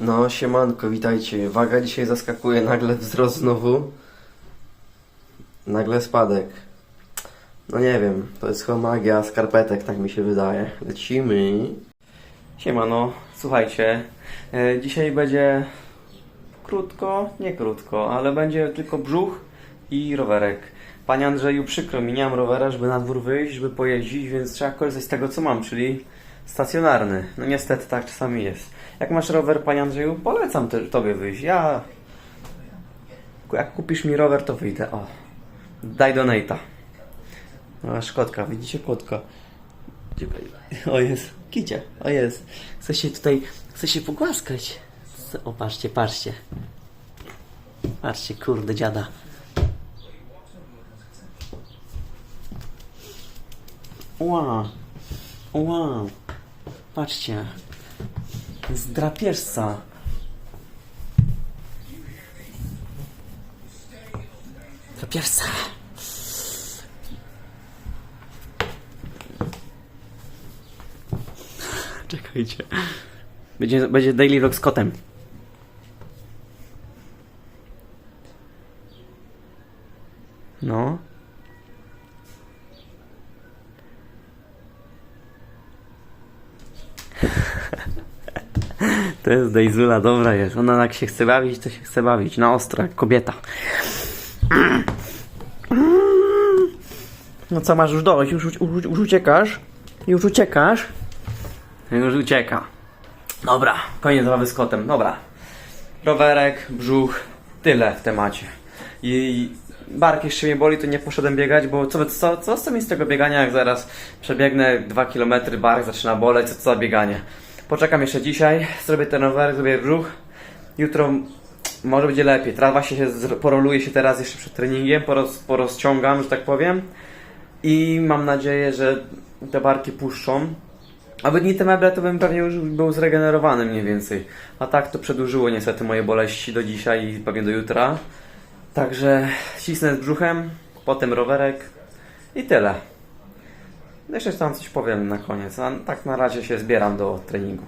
No, siemanko, witajcie. Waga dzisiaj zaskakuje, nagle wzrost znowu. Nagle spadek. No nie wiem, to jest chyba magia skarpetek, tak mi się wydaje. Lecimy. Siemano, słuchajcie. E, dzisiaj będzie krótko, nie krótko, ale będzie tylko brzuch i rowerek. Panie Andrzeju, przykro mi, nie mam rowera, żeby na dwór wyjść, żeby pojeździć, więc trzeba korzystać z tego, co mam, czyli stacjonarny. No niestety tak czasami jest. Jak masz rower, panie Andrzeju, polecam te, tobie wyjść. Ja... Jak kupisz mi rower, to wyjdę. O, daj donate'a. No, szkodka, widzicie kotka. O jest, kicia, o jest. Chce się tutaj, chce się pogłaskać. O, patrzcie, patrzcie. Patrzcie, kurde, dziada. Wow. Wow. Patrzcie. Z drapieżca. Drapieżca. Czekajcie. Będzie, będzie daily vlog z kotem. No. To jest Dejzula, dobra jest. Ona jak się chce bawić, to się chce bawić. Na ostro, jak kobieta. No co, masz już dość? Już, już, już uciekasz? Już uciekasz? Już ucieka. Dobra, koniec zabawy z kotem. Dobra. Rowerek, brzuch, tyle w temacie. I bark jeszcze mnie boli, to nie poszedłem biegać, bo co, co, co, co mi z tego biegania, jak zaraz przebiegnę 2 km, bark zaczyna boleć, co to za bieganie. Poczekam jeszcze dzisiaj, zrobię ten rowerek, zrobię brzuch. Jutro może będzie lepiej. Trawa się, się poroluje się teraz jeszcze przed treningiem, poroz, porozciągam, że tak powiem. I mam nadzieję, że te barki puszczą. A nie te meble, to bym pewnie już był zregenerowany mniej więcej. A tak to przedłużyło niestety moje boleści do dzisiaj i pewnie do jutra. Także cisnę z brzuchem, potem rowerek i tyle. Jeszcze tam coś powiem na koniec. A tak na razie się zbieram do treningu.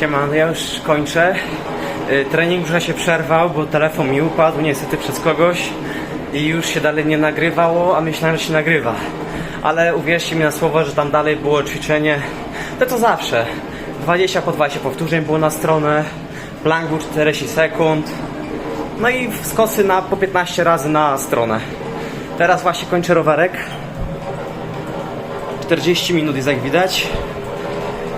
Siema, no ja już kończę. Y, Trening już się przerwał, bo telefon mi upadł, niestety przez kogoś i już się dalej nie nagrywało, a myślałem, że się nagrywa. Ale uwierzcie mi na słowo, że tam dalej było ćwiczenie. To to zawsze. 20 po 20 powtórzeń było na stronę, plank był 40 sekund. No i skosy na po 15 razy na stronę. Teraz właśnie kończę rowerek. 40 minut jest jak widać.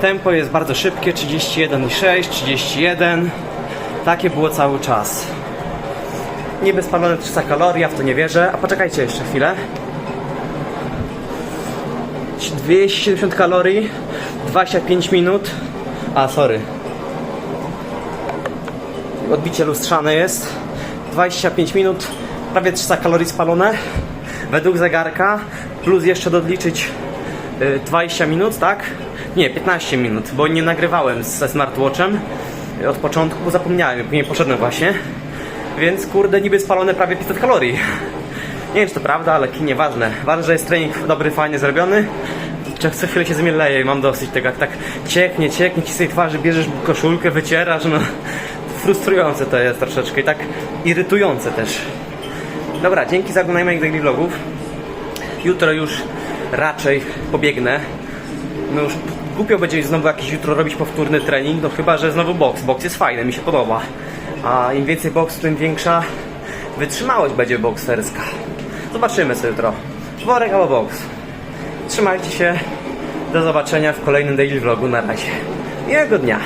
Tempo jest bardzo szybkie, 31,6, 31. Takie było cały czas. Niby spalone 300 kalorii, ja w to nie wierzę. A poczekajcie jeszcze chwilę. 270 kalorii, 25 minut. A, sorry. Odbicie lustrzane jest. 25 minut, prawie 300 kalorii spalone. Według zegarka, plus jeszcze dodliczyć y, 20 minut, tak? Nie, 15 minut, bo nie nagrywałem ze smartwatchem od początku, bo zapomniałem, nie poszedłem właśnie. Więc kurde, niby spalone prawie 500 kalorii. Nie wiem, czy to prawda, ale nieważne. Ważne, że jest trening dobry, fajnie zrobiony. Co chwilę się zmieleje i mam dosyć tego, jak tak cieknie, cieknie ci z tej twarzy, bierzesz koszulkę, wycierasz, no. Frustrujące to jest troszeczkę i tak irytujące też. Dobra, dzięki za oglądanie moich daily vlogów. Jutro już raczej pobiegnę. No już głupio będzie znowu jakiś jutro robić powtórny trening, no chyba, że znowu boks. Boks jest fajny, mi się podoba. A im więcej boksu, tym większa wytrzymałość będzie bokserska. Zobaczymy sobie jutro. Worek albo boks. Trzymajcie się. Do zobaczenia w kolejnym daily vlogu. Na razie. Miłego dnia.